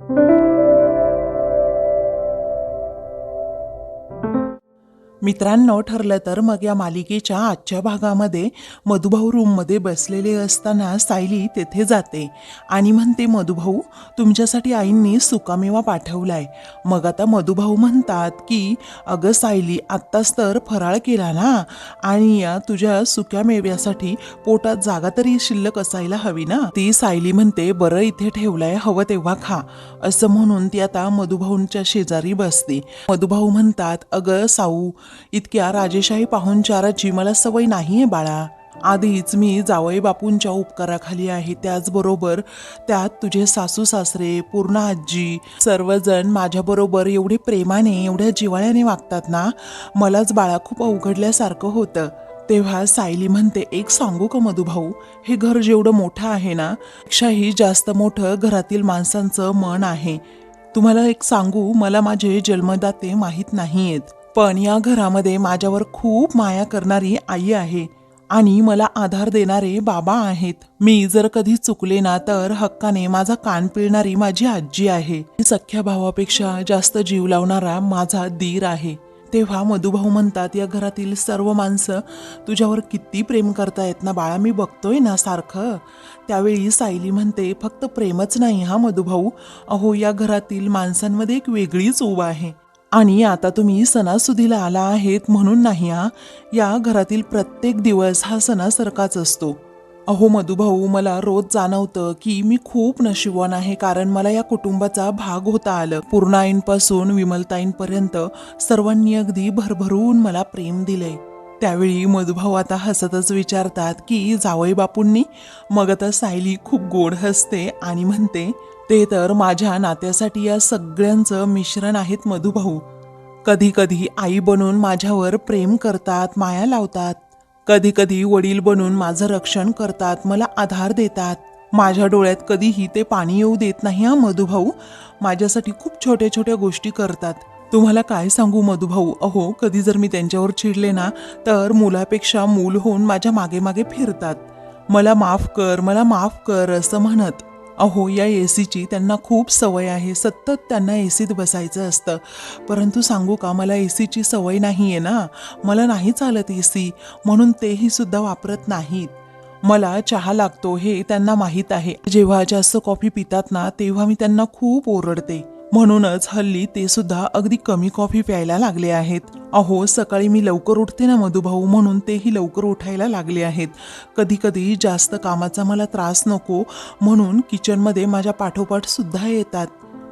thank you मित्रांनो ठरलं तर मग या मालिकेच्या आजच्या भागामध्ये मधुभाऊ रूममध्ये बसलेले असताना सायली तेथे जाते आणि म्हणते मधुभाऊ तुमच्यासाठी आईंनी सुकामेवा पाठवलाय. मग आता मधुभाऊ म्हणतात की अगं सायली आत्ताच तर फराळ केला ना आणि या तुझ्या सुक्या मेव्यासाठी पोटात जागा तरी शिल्लक असायला हवी ना? ती सायली म्हणते बरं इथे ठेवलाय हवं तेव्हा खा. असं म्हणून ती आता मधुभाऊंच्या शेजारी बसते. मधुभाऊ म्हणतात अगं साऊ इतक्या राजेशाही पाहुणचाराची मला सवय नाहीये बाळा. आधीच मी जावई बापूंच्या उपकाराखाली आहे त्याचबरोबर त्यात तुझे सासू सासरे पूर्ण आजी सर्वजण माझ्याबरोबर एवढे प्रेमाने एवढ्या जिवाळ्याने वागतात ना? मलाच बाळा खूप अवघडल्यासारखं होतं. तेव्हा सायली म्हणते एक सांगू का मधुभाऊ? हे घर जेवढं मोठं आहे ना पेक्षाही जास्त मोठं घरातील माणसांचं मन आहे. तुम्हाला एक सांगू मला माझे जन्मदाते माहीत नाही आहेत पण या घरामध्ये माझ्यावर खूप माया करणारी आई आहे आणि मला आधार देणारे बाबा आहेत. मी जर कधी चुकले ना तर हक्काने माझा कान पिळणारी माझी आजी आहे. सख्या भावापेक्षा जास्त जीव लावणारा माझा दीर आहे. तेव्हा मधुभाऊ म्हणतात या घरातील सर्व माणसं तुझ्यावर किती प्रेम करतायत ना बाळा मी बघतोय ना सारखं. त्यावेळी सायली म्हणते फक्त प्रेमच नाही हा मधुभाऊ. अहो या घरातील माणसांमध्ये एक वेगळीच उभा आहे. आणि आता तुम्ही सणासुदीला आला आहेत म्हणून नाही हा? या घरातील प्रत्येक दिवस हा सणासारखाच असतो. अहो मधुभाऊ मला रोज जाणवतं की मी खूप नशिबवान आहे कारण मला या कुटुंबाचा भाग होता आलं. पूर्णाईंपासून विमलताईंपर्यंत सर्वांनी अगदी भरभरून मला प्रेम दिले. त्यावेळी मधुभाऊ आता हसतच विचारतात की जावई बापूंनी? मग आता सायली खूप गोड हसते आणि म्हणते ते तर माझ्या नात्यासाठी या सगळ्यांचं मिश्रण आहेत मधुभाऊ. कधी कधी आई बनून माझ्यावर प्रेम करतात माया लावतात. कधी कधी वडील बनून माझं रक्षण करतात मला आधार देतात. माझ्या डोळ्यात कधीही ते पाणी येऊ देत नाही हा मधुभाऊ. माझ्यासाठी खूप छोट्या छोट्या गोष्टी करतात. तुम्हाला काय सांगू मधुभाऊ? अहो कधी जर मी त्यांच्यावर चिडले ना तर मुलापेक्षा मूल होऊन माझ्या मागे मागे फिरतात. मला माफ कर मला माफ कर असं म्हणत. अहो या ए सीची त्यांना खूप सवय आहे. सतत त्यांना ए सीत बसायचं असतं. परंतु सांगू का मला ए सीची सवय नाही आहे ना. मला नाही चालत ए सी म्हणून तेही सुद्धा वापरत नाहीत. मला चहा लागतो हे त्यांना माहीत आहे. जेव्हा जास्त कॉफी पितात ना तेव्हा मी त्यांना खूप ओरडते. म्हणूनच हल्ली ते सुद्धा अगदी कमी कॉफी प्यायला लागले आहेत. अहो सकाळी मी लवकर उठते ना मधुभाऊ? म्हणून तेही लवकर उठायला लागले आहेत. कधी कधी जास्त कामाचा मला त्रास नको म्हणून किचनमध्ये माझ्या पाठोपाठ सुद्धा येतात.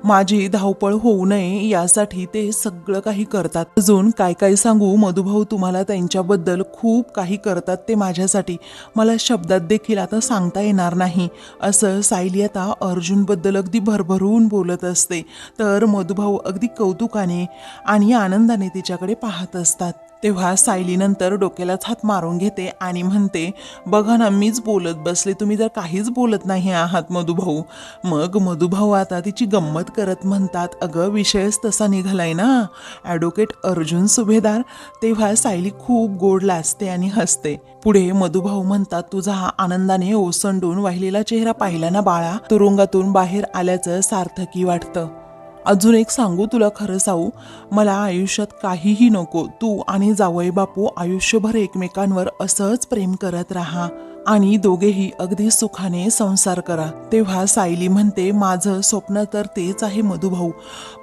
माझी धावपळ होऊ नये यासाठी ते सगळं काही करतात. अजून काय काय सांगू? मधुभाऊ तुम्हाला त्यांच्याबद्दल खूप काही करतात ते माझ्यासाठी. मला शब्दात देखील आता सांगता येणार नाही. असं सायली आता अर्जुनबद्दल अगदी भरभरून बोलत असते. तर मधुभाऊ अगदी कौतुकाने आणि आनंदाने तिच्याकडे पाहत असतात. तेव्हा सायली नंतर डोक्यालाच हात मारून घेते आणि म्हणते बघा ना मीच बोलत बसले तुम्ही जर काहीच बोलत नाही आहात मधुभाऊ. मग मधुभाऊ आता तिची गंमत करत म्हणतात अगं विषयच तसा निघालाय ना. ॲडव्होकेट अर्जुन सुभेदार तेव्हा सायली खूप गोड लाजते आणि हसते. पुढे मधुभाऊ म्हणतात तुझा हा आनंदाने ओसंडून वाहिलेला चेहरा पाहिला ना बाळा? तुरुंगातून बाहेर आल्याचं सार्थकी वाटतं. अजून एक सांगू तुला खरं सांगू मला आयुष्यात काहीही नको तू आणि जावई बापू आयुष्यभर एकमेकांवर असंच प्रेम करत राहा आणि दोघेही अगदी सुखाने संसार करा. तेव्हा सायली म्हणते माझं स्वप्न तर तेच आहे मधुभाऊ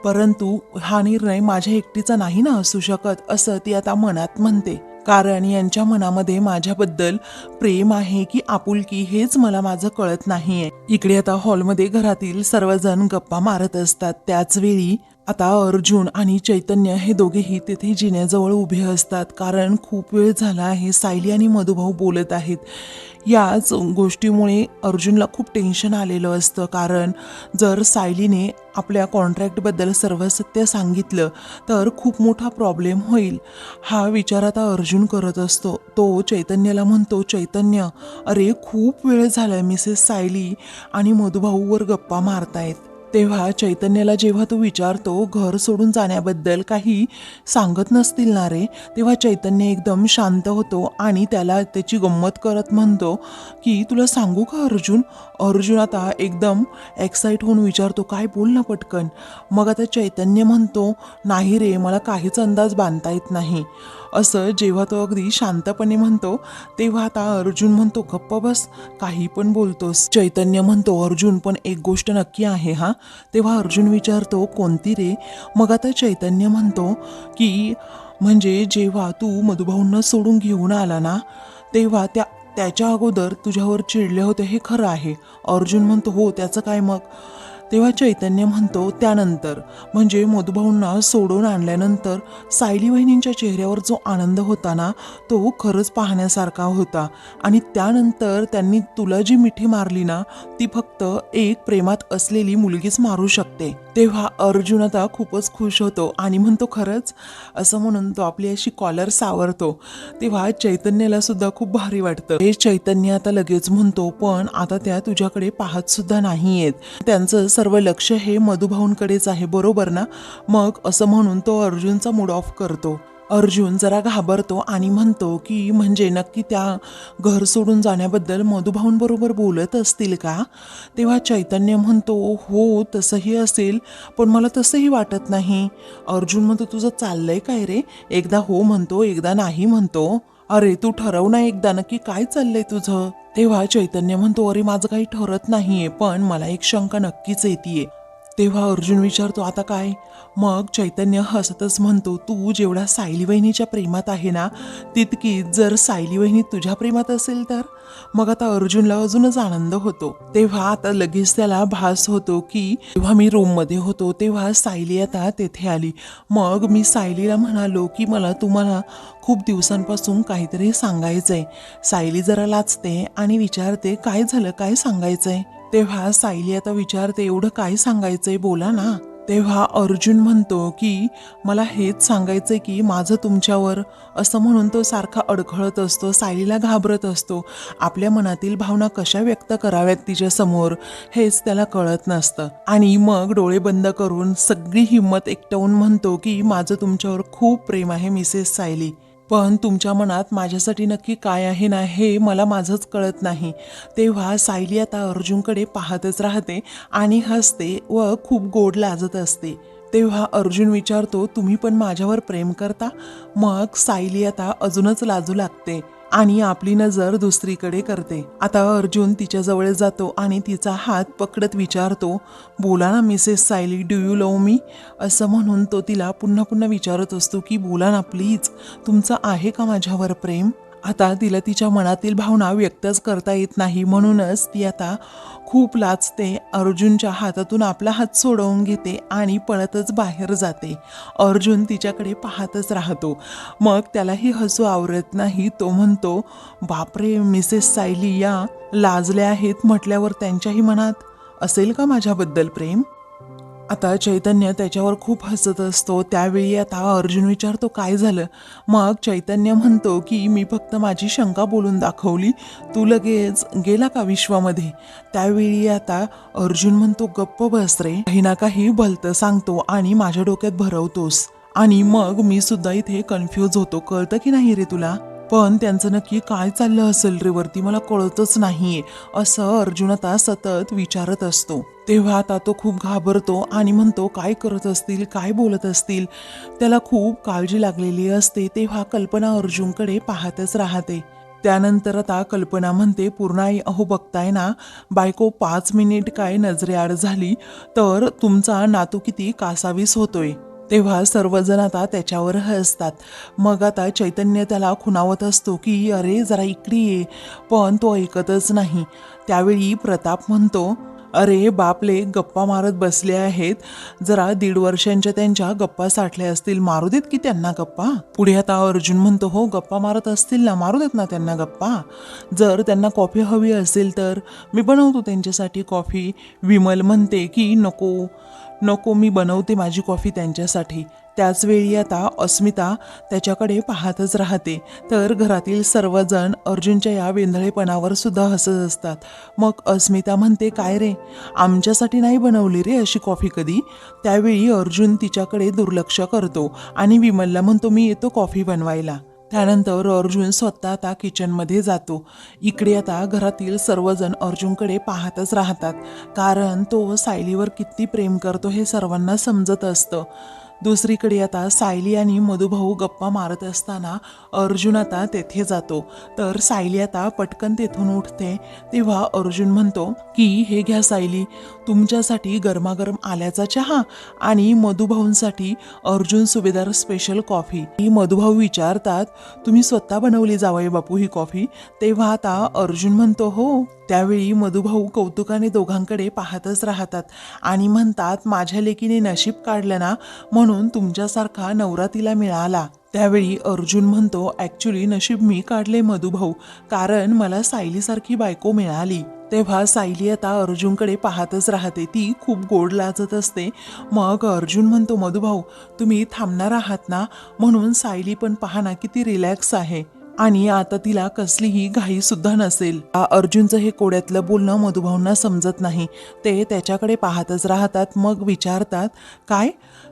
परंतु हा निर्णय माझ्या एकटीचा नाही ना असू शकत असं ती आता मनात म्हणते. कारण यांच्या मनामध्ये माझ्याबद्दल प्रेम आहे की आपुलकी हेच मला माझं कळत नाहीये. इकडे आता हॉलमध्ये घरातील सर्वजण गप्पा मारत असतात. त्याच वेळी आता अर्जुन आणि चैतन्य हे दोघेही तेथे जिन्याजवळ उभे असतात. कारण खूप वेळ झाला आहे सायली आणि मधुभाऊ बोलत आहेत. याच गोष्टीमुळे अर्जुनला खूप टेन्शन आलेलं असतं. कारण जर सायलीने आपल्या कॉन्ट्रॅक्टबद्दल सर्व सत्य सांगितलं तर खूप मोठा प्रॉब्लेम होईल. हा विचार आता अर्जुन करत असतो. तो चैतन्याला म्हणतो चैतन्य अरे खूप वेळ झाला मिसेस सायली आणि मधुभाऊवर गप्पा मारतायत. तेव्हा चैतन्याला जेव्हा तू विचारतो घर सोडून जाण्याबद्दल काही सांगत नसतील ना रे? तेव्हा चैतन्य एकदम शांत होतो आणि त्याला त्याची गंमत करत म्हणतो की तुला सांगू का अर्जुन? अर्जुन आता एकदम एक्साईट होऊन विचारतो काय बोल ना पटकन. मग आता चैतन्य म्हणतो नाही रे मला काहीच अंदाज बांधता येत नाही. असं जेव्हा तो अगदी शांतपणे म्हणतो तेव्हा आता अर्जुन म्हणतो गप्प बस काही पण बोलतोस. चैतन्य म्हणतो अर्जुन पण एक गोष्ट नक्की आहे हा? तेव्हा अर्जुन विचारतो कोणती रे? मग आता चैतन्य म्हणतो की म्हणजे जेव्हा तू मधुभाऊंना सोडून घेऊन आला ना तेव्हा त्या त्याच्या अगोदर तुझ्यावर चिडले होते हे खरं आहे. अर्जुन म्हणतो हो त्याचं काय मग? तेव्हा चैतन्य म्हणतो त्यानंतर म्हणजे मधुभाऊंना सोडून आणल्यानंतर सायली वहिनींच्या चेहऱ्यावर जो आनंद होता ना तो खरंच पाहण्यासारखा होता. आणि त्यानंतर त्यांनी तुला जी मिठी मारली ना ती फक्त एक प्रेमात असलेली मुलगीच मारू शकते. तेव्हा अर्जुन आता खूपच खुश होतो आणि म्हणतो खरंच? असं म्हणून तो आपली अशी कॉलर सावरतो. तेव्हा चैतन्याला सुद्धा खूप भारी वाटतं. हे चैतन्य आता लगेच म्हणतो पण आता त्या तुझ्याकडे पाहत सुद्धा नाहीयेत. त्यांचं सर्व लक्ष हे मधुभाऊंकडेच आहे बरोबर ना? मग असं म्हणून तो अर्जुनचा मूड ऑफ करतो. अर्जुन जरा घाबरतो आणि म्हणतो की म्हणजे नक्की त्या घर सोडून जाण्याबद्दल मधुभाऊंबरोबर बोलत असतील का? तेव्हा चैतन्य म्हणतो हो तसंही असेल पण मला तसंही वाटत नाही. अर्जुन म्हणतो तुझं चाललंय काय रे? एकदा हो म्हणतो एकदा नाही म्हणतो. अरे तू ठरव ना एकदा नक्की काय चाललंय तुझं? तेव्हा चैतन्य म्हणतो अरे माझं काही ठरत नाहीये पण मला एक शंका नक्कीच येते तेव्हा अर्जुन विचारतो आता काय? मग चैतन्य हसतच म्हणतो तू जेवढा सायली वहिनीच्या प्रेमात आहे ना तितकी जर सायली वहिनी तुझ्या प्रेमात असेल तर? मग आता अर्जुनला अजूनच आनंद होतो. तेव्हा आता लगेच त्याला भास होतो की जेव्हा मी रूममध्ये होतो तेव्हा सायली आता तेथे आली. मग मी सायलीला म्हणालो की मला तुम्हाला खूप दिवसांपासून काहीतरी सांगायचं आहे सायली जरा लाचते आणि विचारते काय झालं? काय सांगायचं आहे तेव्हा सायली आता विचारते एवढं काय सांगायचंय? बोला ना. तेव्हा अर्जुन म्हणतो की मला हेच सांगायचंय की माझं तुमच्यावर असं म्हणून तो सारखा अडखळत असतो सायलीला घाबरत असतो. आपल्या मनातील भावना कशा व्यक्त कराव्यात तिच्यासमोर हेच त्याला कळत नसतं. आणि मग डोळे बंद करून सगळी हिंमत एकटवून म्हणतो की माझं तुमच्यावर खूप प्रेम आहे मिसेस सायली. पण तुमच्या मनात माझ्यासाठी नक्की काय आहे ना हे मला माझंच कळत नाही. तेव्हा सायली आता अर्जुनकडे पाहतच राहते आणि हसते व खूप गोड लाजत असते. तेव्हा अर्जुन विचारतो तुम्ही पण माझ्यावर प्रेम करता? मग सायली आता अजूनच लाजू लागते. आणि आपली नजर दुसरीकडे करते. आता अर्जुन तिच्या जवळ जातो आणि तिचा हात पकडत विचारतो बोला ना Mrs Sayali do you love me? असं म्हणून तो तिला पुन्हा पुन्हा विचारत असतो की बोला ना प्लीज तुमचं आहे का माझ्यावर प्रेम? आता तिला तिच्या मनातील भावना व्यक्तच करता येत नाही. म्हणूनच ती आता खूप लाचते अर्जुनच्या हातातून आपला हात सोडवून घेते आणि पळतच बाहेर जाते. अर्जुन तिच्याकडे पाहतच राहतो. मग त्यालाही हसू आवरत नाही. तो म्हणतो बापरे मिसेस सायली या लाजल्या आहेत म्हटल्यावर त्यांच्याही मनात असेल का माझ्याबद्दल प्रेम? आता चैतन्य त्याच्यावर खूप हसत असतो. त्यावेळी आता अर्जुन विचारतो काय झालं? मग चैतन्य म्हणतो की मी फक्त माझी शंका बोलून दाखवली. तू लगेच गेला का विश्वामध्ये? त्यावेळी आता अर्जुन म्हणतो गप्प बस रे. काही ना काही भलतं सांगतो आणि माझ्या डोक्यात भरवतोस. आणि मग मी सुद्धा इथे कन्फ्यूज होतो. कळतं की नाही रे तुला? पण त्यांचं नक्की काय चाललं असेल रे वरती मला कळतच नाहीये. असं अर्जुन आता सतत विचारत असतो. तेव्हा आता तो खूप घाबरतो आणि म्हणतो काय करत असतील? काय बोलत असतील? त्याला खूप काळजी लागलेली असते. तेव्हा कल्पना अर्जुनकडे पाहतच राहते. त्यानंतर आता कल्पना म्हणते पूर्ण आई अहो बघताय ना बायको पाच मिनिट काय नजरेआड झाली तर तुमचा नातू किती कासावीस होतोय. तेव्हा सर्वजण आता त्याच्यावर हसतात. मग आता चैतन्य त्याला खुणावत असतो की अरे जरा इकडे ये. पण तो ऐकतच नाही. त्यावेळी प्रताप म्हणतो अरे बापले गप्पा मारत बसले आहेत. जरा दीड वर्षांच्या त्यांच्या गप्पा साठल्या असतील. मारू देत की त्यांना गप्पा? पुढे आता अर्जुन म्हणतो हो गप्पा मारत असतील ना मारू देत ना त्यांना गप्पा? जर त्यांना कॉफी हवी असेल तर मी बनवतो त्यांच्यासाठी कॉफी. विमल म्हणते की नको नको मी बनवते माझी कॉफी त्यांच्यासाठी. त्याचवेळी आता अस्मिता त्याच्याकडे पाहतच राहते. तर घरातील सर्वजण अर्जुनच्या या वेंधळेपणावर सुद्धा हसत असतात. मग अस्मिता म्हणते काय रे? आमच्यासाठी नाही बनवली रे अशी कॉफी कधी? त्यावेळी अर्जुन तिच्याकडे दुर्लक्ष करतो आणि विमलला म्हणतो मी येतो कॉफी बनवायला. त्यानंतर अर्जुन स्वतः आता किचनमध्ये जातो. इकडे आता घरातील सर्वजण अर्जुनकडे पाहतच राहतात. कारण तो सायलीवर किती प्रेम करतो हे सर्वांना समजत असतं. दुसरीकडे आता सायली आणि मधुभाऊ गप्पा मारत असताना अर्जुन आता तेथे जातो. तर सायली आता पटकन तेथून उठते. तेव्हा अर्जुन म्हणतो की हे घ्या सायली. तुमच्यासाठी गरमागरम आल्याचा चहा आणि मधुभाऊंसाठी अर्जुन सुभेदार स्पेशल कॉफी ही मधुभाऊ विचारतात तुम्ही स्वतः बनवली जावई बापू ही कॉफी तेव्हा आता अर्जुन म्हणतो हो. त्यावेळी मधुभाऊ कौतुकाने दोघांकडे पाहतच राहतात आणि म्हणतात माझ्या लेकीने नशीब काढलं ना म्हणून तुमच्यासारखा नवरा तिला मिळाला. त्यावेळी अर्जुन म्हणतो ॲक्च्युली नशीब मी काढले मधुभाऊ कारण मला सायलीसारखी बायको मिळाली. तेव्हा सायली आता अर्जुनकडे पाहतच राहते. ती खूप गोड लाजत असते. मग अर्जुन म्हणतो मधुभाऊ तुम्ही थांबणार आहात ना? म्हणून सायली पण पहा ना किती रिलॅक्स आहे. आणि आता तिला कसलीही घाई सुद्धा नसेल अर्जुनचं हे कोड्यातलं बोलणं मधुभाऊंना समजत नाही. ते त्याच्याकडे पाहतच राहतात मग विचारतात काय?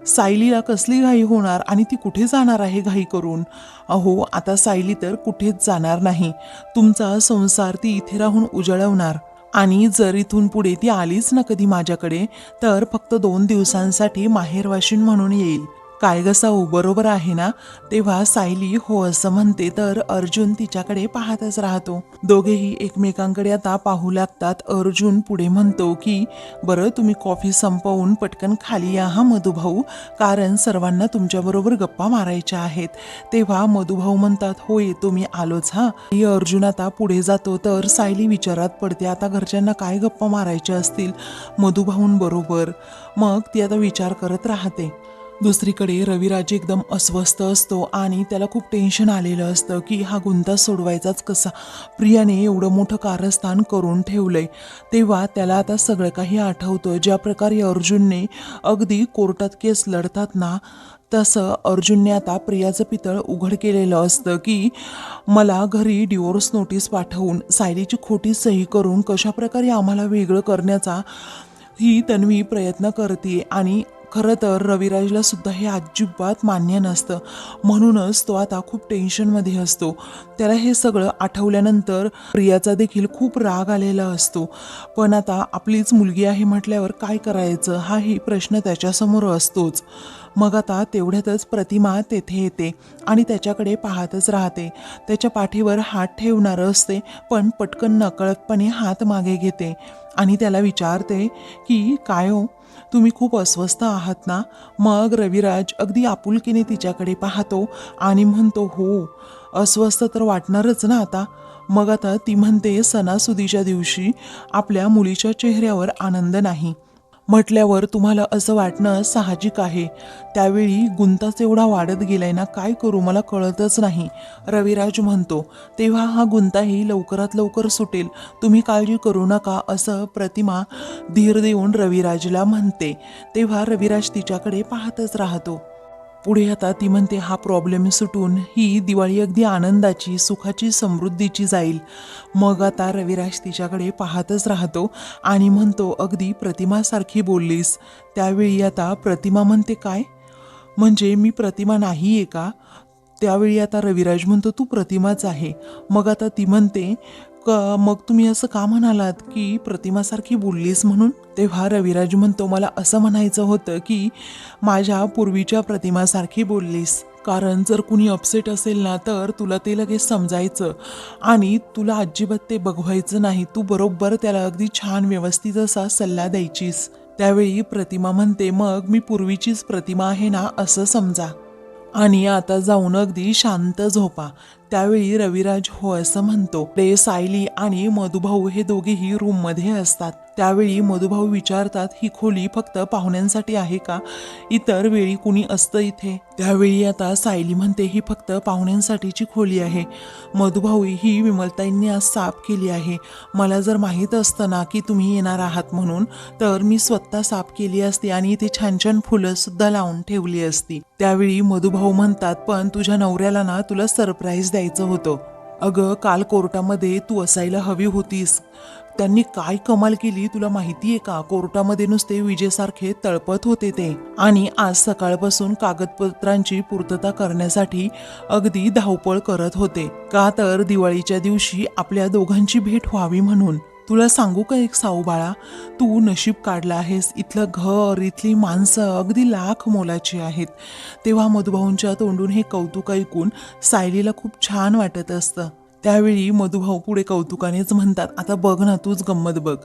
सायलीला कसली घाई होणार आणि ती कुठे जाणार आहे घाई करून? अहो आता सायली तर कुठेच जाणार नाही. तुमचा संसार ती इथे राहून उजळवणार. आणि जर इथून पुढे ती आलीच ना कधी माझ्याकडे तर फक्त दोन दिवसांसाठी माहेरवाशीन म्हणून येईल. काय ग साऊ बरोबर आहे ना? तेव्हा सायली हो असं म्हणते तर अर्जुन तिच्याकडे पाहतच राहतो. दोघेही एकमेकांकडे आता पाहू लागतात. अर्जुन पुढे म्हणतो की बरं तुम्ही कॉफी संपवून पटकन खाली या हा मधुभाऊ. कारण सर्वांना तुमच्याबरोबर गप्पा मारायच्या आहेत. तेव्हा मधुभाऊ म्हणतात होय तुम्ही आलोच हा. ही अर्जुन आता पुढे जातो तर सायली विचारात पडते आता घरच्यांना काय गप्पा मारायच्या असतील? मधुभाऊंबरोबर मग ती आता विचार करत राहते. दुसरीकडे रविराज एकदम अस्वस्थ असतो आणि त्याला खूप टेन्शन आलेलं असतं की हा गुंता सोडवायचाच कसा? प्रियाने एवढं मोठं कारस्थान करून ठेवलंय. तेव्हा त्याला आता सगळं काही आठवतं. ज्या प्रकारे अर्जुनने अगदी कोर्टात केस लढतात ना तसं अर्जुनने आता प्रियाचं पितळ उघड केलेलं असतं की मला घरी डिवोर्स नोटीस पाठवून सायलीची खोटी सही करून कशाप्रकारे आम्हाला वेगळं करण्याचा ही तन्वी प्रयत्न करते आणि खरं तर रविराजला सुद्धा हे अजिबात मान्य नसतं. म्हणूनच तो आता खूप टेन्शनमध्ये असतो. त्याला हे सगळं आठवल्यानंतर प्रियाचा देखील खूप राग आलेला असतो. पण आता आपलीच मुलगी आहे म्हटल्यावर काय करायचं? हाही प्रश्न त्याच्यासमोर असतोच. मग आता तेवढ्यातच प्रतिमा तेथे येते आणि त्याच्याकडे पाहतच राहते. त्याच्या पाठीवर हात ठेवणारं असते पण पटकन नकळतपणे हात मागे घेते आणि त्याला विचारते की काय हो? तुम्ही खूप अस्वस्थ आहात ना? मग रविराज अगदी आपुलकीने तिच्याकडे पाहतो आणि म्हणतो हो अस्वस्थ तर वाटणारच ना आता. मग आता ती म्हणते सणासुदीच्या दिवशी आपल्या मुलीच्या चेहऱ्यावर आनंद नाही. म्हटल्यावर तुम्हाला असं वाटणं साहजिक आहे. त्यावेळी गुंताच एवढा वाढत गेलाय ना काय करू मला कळतच नाही. रविराज म्हणतो तेव्हा हा गुंताही लवकरात लवकर सुटेल. तुम्ही काळजी करू नका असं प्रतिमा धीर देऊन रविराजला म्हणते. तेव्हा रविराज तिच्याकडे पाहतच राहतो. पुढे आता ती म्हणते हा प्रॉब्लेम सुटून ही दिवाळी अगदी आनंदाची सुखाची समृद्धीची जाईल. मग आता रविराज तिच्याकडे पाहतच राहतो आणि म्हणतो अगदी प्रतिमासारखी बोललीस. त्यावेळी आता प्रतिमा म्हणते काय? म्हणजे मी प्रतिमा नाही आहे का? त्यावेळी आता रविराज म्हणतो तू प्रतिमाच आहे. मग आता ती म्हणते मग तुम्ही असं का म्हणालात की प्रतिमासारखी बोललीस म्हणून? तेव्हा रविराज म्हणतो मला असं म्हणायचं होतं की माझ्या पूर्वीच्या प्रतिमासारखी बोललीस. कारण जर कुणी अपसेट असेल ना तर तुला ते लगेच समजायचं. आणि तुला अजिबात ते बघवायचं नाही. तू बरोबर त्याला अगदी छान व्यवस्थित असा सल्ला द्यायचीस. त्यावेळी प्रतिमा म्हणते मग मी पूर्वीचीच प्रतिमा आहे ना असं समजा. आणि आता जाऊन अगदी शांत झोपा. त्यावेळी रविराज हो असं म्हणतो ते सायली आणि मधुभाऊ हे दोघेही रूममध्ये असतात. त्यावेळी मधुभाऊ विचारतात ही खोली फक्त पाहुण्यांसाठी आहे का? इतर वेळी कुणी असतं इथे? त्यावेळी आता सायली म्हणते ही फक्त पाहुण्यांसाठीची खोली आहे. मधुभाऊ ही विमलताईंनी आज साफ केली आहे. मला जर माहीत असतं ना की तुम्ही येणार आहात म्हणून तर मी स्वतः साफ केली असती आणि इथे छान छान फुलं सुद्धा लावून ठेवली असती. त्यावेळी मधुभाऊ म्हणतात पण तुझ्या नवऱ्याला ना तुला सरप्राईज द्यायचं होतं. अगं काल कोर्टामध्ये तू असायला हवी होतीस. त्यांनी काय कमाल केली तुला माहिती आहे का? कोर्टामध्ये नुसते विजेसारखे तळपत होते ते. आणि आज सकाळपासून कागदपत्रांची पूर्तता करण्यासाठी अगदी धावपळ करत होते. का तर दिवाळीच्या दिवशी आपल्या दोघांची भेट व्हावी म्हणून. तुला सांगू का एक साऊ बाळा तू नशीब काढलं आहेस. इथलं घर इथली माणसं अगदी लाख मोलाची आहेत. तेव्हा मधुभाऊंच्या तोंडून हे कौतुक ऐकून सायलीला खूप छान वाटत असतं. त्यावेळी मधुभाऊ पुढे कौतुकानेच म्हणतात आता बघ ना तूच गंमत बघ.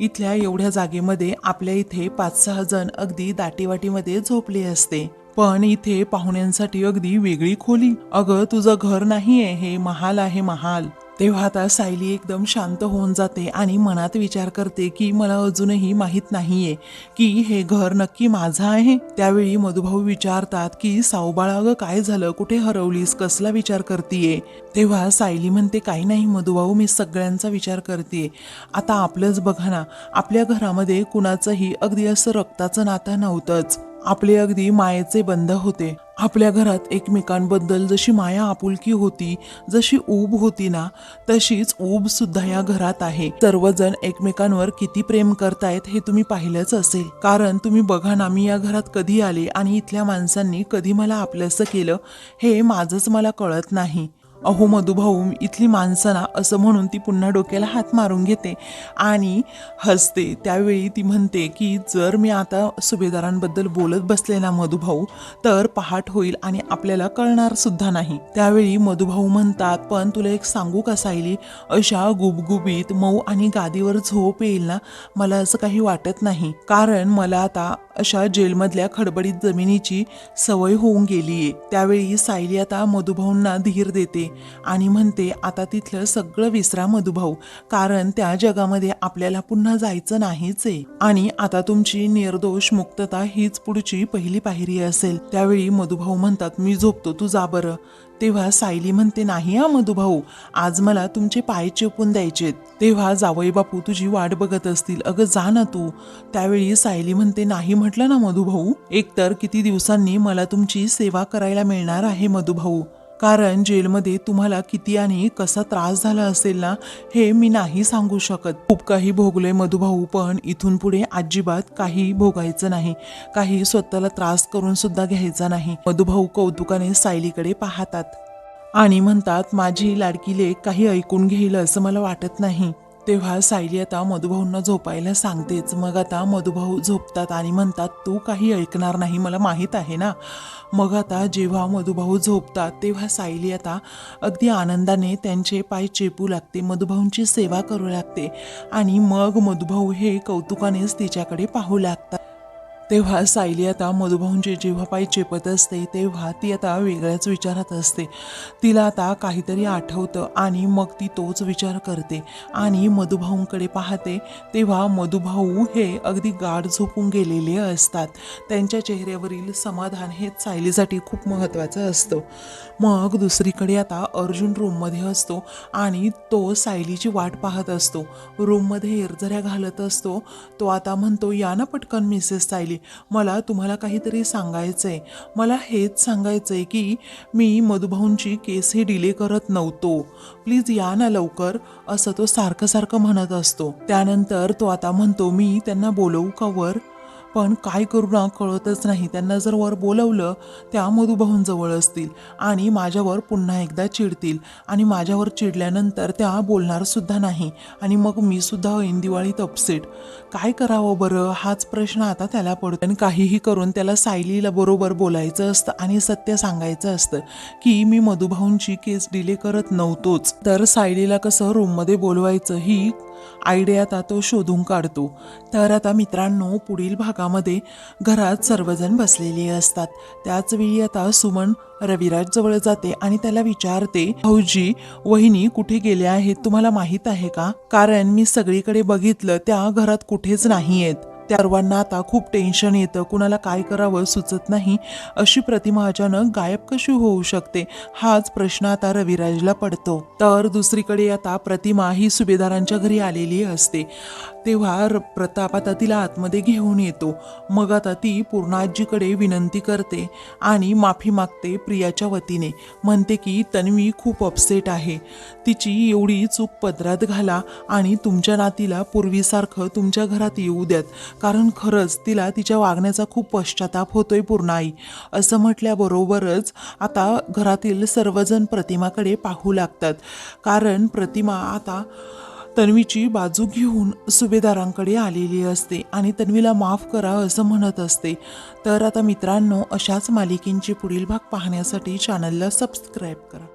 इथल्या एवढ्या जागेमध्ये आपल्या इथे पाच सहा जण अगदी दाटीवाटीमध्ये झोपले असते. पण इथे पाहुण्यांसाठी अगदी वेगळी खोली. अगं तुझं घर नाहीये हे महाल आहे महाल. तेव्हा आता सायली एकदम शांत होऊन जाते आणि मनात विचार करते की मला अजूनही माहीत नाहीये की हे घर नक्की माझं आहे. त्यावेळी मधुभाऊ विचारतात की साऊबाळा अगं काय झालं? कुठे हरवलीस? कसला विचार करतीये? तेव्हा सायली म्हणते काही नाही मधुभाऊ मी सगळ्यांचा विचार करते. आता आपलंच बघा ना आपल्या घरामध्ये कुणाचंही अगदी असं रक्ताचं नातं नव्हतंच. आपले अगदी मायेचे बंध होते. आपल्या घरात एकमेकांबद्दल जशी माया आपुलकी होती जशी ऊब होती ना तशीच ऊब सुद्धा या घरात आहे. सर्वजण एकमेकांवर किती प्रेम करतायत हे तुम्ही पाहिलंच असेल. कारण तुम्ही बघा ना मी या घरात कधी आले आणि इथल्या माणसांनी कधी मला आपलंसं केलं हे माझंच मला कळत नाही. अहो मधुभाऊ इथली माणसं ना असं म्हणून ती पुन्हा डोक्याला हात मारून घेते. आणि हसते. त्यावेळी ती म्हणते की जर मी आता सुभेदारांबद्दल बोलत बसले ना मधुभाऊ तर पहाट होईल आणि आपल्याला कळणार सुद्धा नाही. त्यावेळी मधुभाऊ म्हणतात पण तुला एक सांगू का सायली? अशा गुबगुबीत मऊ आणि गादीवर झोप येईल ना मला असं काही वाटत नाही. कारण मला आता अशा जेलमधल्या खडबडीत जमिनीची सवय होऊन गेलीये. त्यावेळी सायली आता मधुभाऊंना धीर देते आणि म्हणते आता तिथलं सगळं विसरा मधुभाऊ कारण त्या जगामध्ये आपल्याला पुन्हा जायचं नाहीच आहे आणि आता तुमची निर्दोष मुक्तता हीच पुढची पहिली पायरी असेल. त्यावेळी मधुभाऊ म्हणतात मी झोपतो तू जा बरं. तेव्हा सायली म्हणते नाही हा मधुभाऊ आज मला तुमचे पाय चेपून द्यायचेत. तेव्हा जावई बापू तुझी वाट बघत असतील. अगं जा ना तू. त्यावेळी सायली म्हणते नाही म्हटलं ना मधुभाऊ एकतर किती दिवसांनी मला तुमची सेवा करायला मिळणार आहे मधुभाऊ. कारण जेलमध्ये तुम्हाला किती आणि कसा त्रास झाला असेल ना हे मी नाही सांगू शकत. खूप काही भोगले मधुभाऊ पण इथून पुढे अजिबात काही भोगायचं नाही. काही स्वतःला त्रास करून सुद्धा घ्यायचा नाही. मधुभाऊ कौतुकाने सायलीकडे पाहतात आणि म्हणतात माझी लाडकी लेख काही ऐकून घेईल असं मला वाटत नाही. तेव्हा सायली आता मधुभाऊंना झोपायला सांगतेच. मग आता मधुभाऊ झोपतात आणि म्हणतात तू काही ऐकणार नाही मला माहीत आहे ना. मग आता जेव्हा मधुभाऊ झोपतात तेव्हा सायली आता अगदी आनंदाने त्यांचे पाय चेपू लागते मधुभाऊंची सेवा करू लागते आणि मग मधुभाऊ हे कौतुकानेच तिच्याकडे पाहू लागतात. तेव्हा सायली आता मधुभाऊंचे जेव्हा पाय चेपत असते तेव्हा ती आता वेगळ्याच विचारात असते. तिला आता काहीतरी आठवतं आणि मग ती तोच विचार करते. आणि मधुभाऊंकडे पाहते तेव्हा मधुभाऊ हे अगदी गाढ झोपून गेलेले असतात. त्यांच्या चेहऱ्यावरील समाधान हे सायलीसाठी खूप महत्त्वाचं असतं. मग दुसरीकडे आता अर्जुन रूममध्ये असतो आणि तो सायलीची वाट पाहत असतो. रूममध्ये एरझऱ्या घालत असतो. तो आता म्हणतो या ना पटकन मिसेस सायली. मला तुम्हाला काहीतरी सांगायचं आहे मला हेच सांगायचं आहे की मी मधुभाऊंची केसही डिले करत नव्हतो. प्लीज या ना लवकर असं तो सारखं सारखं म्हणत असतो. त्यानंतर तो आता म्हणतो मी त्यांना बोलवू का वर? पण काय करू ना कळतच नाही. त्यांना जर वर बोलवलं त्या मधुभाऊंजवळ असतील आणि माझ्यावर पुन्हा एकदा चिडतील आणि माझ्यावर चिडल्यानंतर त्या बोलणारसुद्धा नाही आणि मग मी सुद्धा ऐन दिवाळीत अपसेट काय करावं बरं? हाच प्रश्न आता त्याला पडतो. आणि काहीही करून त्याला सायलीला बरोबर बोलायचं असतं आणि सत्य सांगायचं असतं की मी मधुभाऊंची केस डिले करत नव्हतोच. तर सायलीला कसं रूममध्ये बोलवायचं ही आयडिया आता तो शोधून काढतो. तर आता मित्रांनो पुढील भागामध्ये घरात सर्वजण बसलेले असतात. त्याचवेळी आता सुमन रविराज जवळ जाते आणि त्याला विचारते भाऊजी वहिनी कुठे गेल्या आहेत? तुम्हाला माहीत आहे का? कारण मी सगळीकडे बघितलं त्या घरात कुठेच नाही आहेत त्या सर्वांना आता खूप टेन्शन येतं. कुणाला काय करावं सुचत नाही. अशी प्रतिमा अचानक गायब कशी होऊ शकते? हाच प्रश्न आता रविराजला पडतो. तर दुसरीकडे आता प्रतिमा ही सुभेदारांच्या घरी आलेली असते. तेव्हा र- प्रताप आता तिला आतमध्ये घेऊन येतो. मग आता ती पूर्ण आजीकडे विनंती करते आणि माफी मागते प्रियाच्या वतीने. म्हणते की तन्वी खूप अपसेट आहे. तिची एवढी चूक पदरात घाला आणि तुमच्या नातीला पूर्वीसारखं तुमच्या घरात येऊ द्यात. कारण खरंच तिला तिच्या वागण्याचा खूप पश्चाताप होतोय पूर्ण आई असं म्हटल्याबरोबरच आता घरातील सर्वजण प्रतिमाकडे पाहू लागतात. कारण प्रतिमा आता तन्वीची बाजू घेऊन सुभेदारांकडे आलेली असते आणि तन्वीला माफ करा असं म्हणत असते. तर आता मित्रांनो अशाच मालिकेंचे पुढील भाग पाहण्यासाठी चॅनलला सबस्क्राईब करा.